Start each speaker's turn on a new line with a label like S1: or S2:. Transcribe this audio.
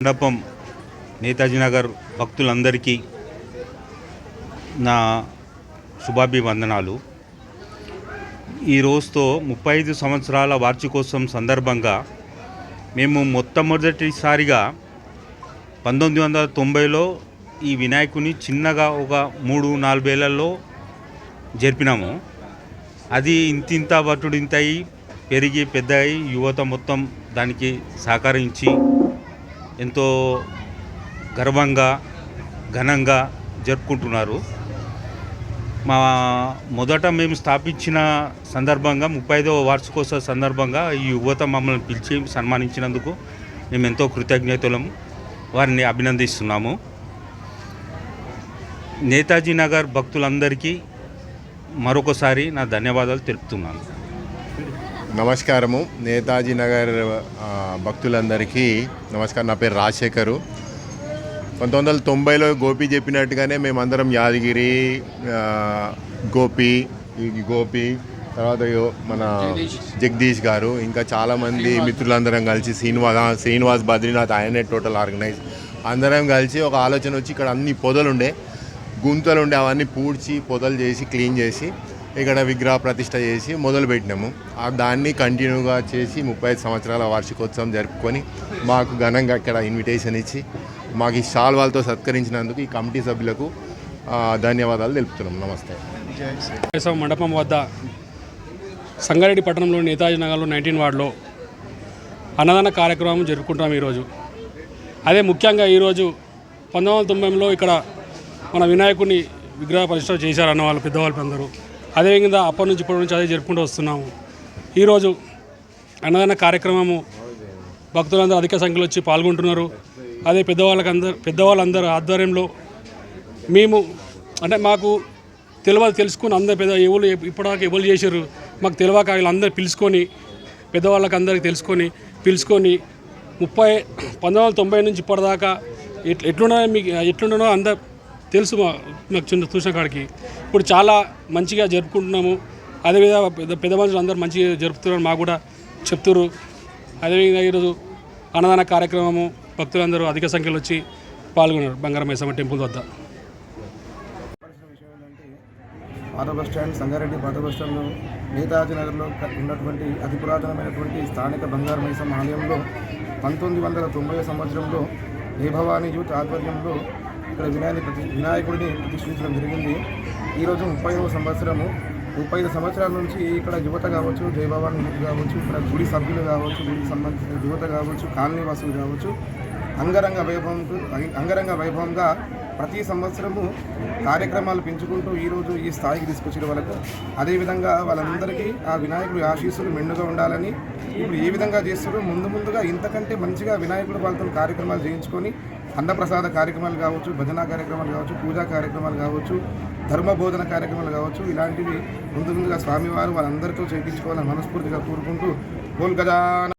S1: మండపం నేతాజీ నగర్ భక్తులందరికీ నా శుభాభివందనాలు. ఈ రోజుతో ముప్పై ఐదు సంవత్సరాల వార్షికోత్సవం సందర్భంగా మేము మొట్టమొదటిసారిగా పంతొమ్మిది వందల తొంభైలో ఈ వినాయకుని చిన్నగా ఒక మూడు నాలుగేళ్ళలో జరిపినాము. అది ఇంతింత వటుడింతయి ఇంత పెరిగి పెద్దయి యువత మొత్తం దానికి సహకరించి ఎంతో గర్వంగా ఘనంగా జరుపుకుంటున్నారు. మా మొదట మేము స్థాపించిన సందర్భంగా ముప్పై ఐదవ వార్షికోత్సవ సందర్భంగా ఈ యువత మమ్మల్ని పిలిచి సన్మానించినందుకు మేము ఎంతో కృతజ్ఞతలము వారిని అభినందిస్తున్నాము. నేతాజీ నగర్ భక్తులందరికీ మరొకసారి నా ధన్యవాదాలు తెలుపుతున్నాను.
S2: నమస్కారము. నేతాజీ నగర్ భక్తులందరికీ నమస్కారం. నా పేరు రాజశేఖరు. పంతొమ్మిది వందల తొంభైలో గోపి చెప్పినట్టుగానే మేమందరం యాదగిరి గోపి ఈ గోపి తర్వాత మన జగదీష్ గారు ఇంకా చాలామంది మిత్రులందరం కలిసి శ్రీనివాస శ్రీనివాస్ బద్రీనాథ్ ఆయనే టోటల్ ఆర్గనైజ్. అందరం కలిసి ఒక ఆలోచన వచ్చి ఇక్కడ అన్ని పొదలు ఉండే గుంతలు ఉండే అవన్నీ పూడ్చి పొదలు చేసి క్లీన్ చేసి ఇక్కడ విగ్రహ ప్రతిష్ట చేసి మొదలుపెట్టినాము ఆ దాన్ని కంటిన్యూగా చేసి ముప్పై ఐదు సంవత్సరాల వార్షికోత్సవం జరుపుకొని మాకు ఘనంగా ఇక్కడ ఇన్విటేషన్ ఇచ్చి మాకు ఈ శాల్వాలతో సత్కరించినందుకు ఈ కమిటీ సభ్యులకు ధన్యవాదాలు తెలుపుతున్నాం నమస్తే.
S3: మండపం వద్ద సంగారెడ్డి పట్టణంలో నేతాజీ నగర్లో నైన్టీన్ వార్డులో అన్నదాన కార్యక్రమం జరుపుకుంటాం ఈరోజు. అదే ముఖ్యంగా ఈరోజు పంతొమ్మిది వందల తొంభైలో ఇక్కడ మన వినాయకుడిని విగ్రహ ప్రతిష్ట చేశారన్న వాళ్ళు పెద్దవాళ్ళు అందరూ. అదేవిధంగా అప్పటి నుంచి ఇప్పటి నుంచి అదే జరుపుకుంటూ వస్తున్నాము. ఈరోజు అన్నదాన కార్యక్రమము భక్తులందరూ అధిక సంఖ్యలో వచ్చి పాల్గొంటున్నారు. అదే పెద్దవాళ్ళకి అందరు పెద్దవాళ్ళందరూ ఆధ్వర్యంలో మేము అంటే మాకు తెలియదు తెలుసుకుని అందరు పెద్ద ఎవరు ఇప్పటిదాకా ఎవరు చేశారు మాకు తెలియక వీళ్ళందరూ పిలుచుకొని పెద్దవాళ్ళకి అందరికి తెలుసుకొని పిలుచుకొని ముప్పై పంతొమ్మిది వందల తొంభై నుంచి ఇప్పటిదాకా ఎట్ ఎట్లున్నా మీకు ఎట్లుండనో అందరు తెలుసు మా- నాకు చిన్న చూసిన కాడికి. ఇప్పుడు చాలా మంచిగా జరుపుకుంటున్నాము. అదేవిధంగా పెద్ద పెద్ద మనుషులు అందరూ మంచిగా జరుపుతున్నారు మాకు కూడా చెప్తున్నారు అదేవిధంగా ఈరోజు అన్నదాన కార్యక్రమము భక్తులందరూ అధిక సంఖ్యలో వచ్చి పాల్గొన్నారు బంగారమైసమ్మ టెంపుల్ వద్ద.
S4: పాత బస్ స్టాండ్ సంగారెడ్డి పాత బస్ స్టాండ్లో నేతాజీ నగర్లో ఉన్నటువంటి అతి పురాతనమైనటువంటి స్థానిక బంగారు మైసమ్మ ఆలయంలో పంతొమ్మిది వందల తొంభై సంవత్సరంలో దేభవాని యూత్ ఆధ్వర్యంలో ఇక్కడ వినాయని ప్రతి వినాయకుడిని ప్రతిష్ఠించడం జరిగింది. ఈరోజు ముప్పై సంవత్సరము. ముప్పై ఐదు సంవత్సరాల నుంచి ఇక్కడ యువత కావచ్చు జయభవాని యూత్ కావచ్చు ఇక్కడ గుడి సభ్యులు కావచ్చు గుడికి సంబంధించిన యువత కావచ్చు కాలనీ వాసులు కావచ్చు అంగరంగ వైభవంతో అంగరంగ వైభవంగా ప్రతి సంవత్సరము కార్యక్రమాలు పెంచుకుంటూ ఈరోజు ఈ స్థాయికి తీసుకొచ్చిన వాళ్ళకు. అదేవిధంగా వాళ్ళందరికీ ఆ వినాయకుడి ఆశీస్సులు మెండుగా ఉండాలని ఇప్పుడు ఏ విధంగా చేస్తారో ముందు ముందుగా ఇంతకంటే మంచిగా వినాయకుడు వాళ్ళతో కార్యక్రమాలు చేయించుకొని అన్నప్రసాద కార్యక్రమాలు కావచ్చు భజన కార్యక్రమాలు కావచ్చు పూజా కార్యక్రమాలు కావచ్చు ధర్మ బోధన కార్యక్రమాలు కావచ్చు ఇలాంటివి ముందు ముందుగా స్వామివారు వాళ్ళందరితో చేయించుకోవాలని మనస్ఫూర్తిగా కోరుకుంటూ గోల్ గజాన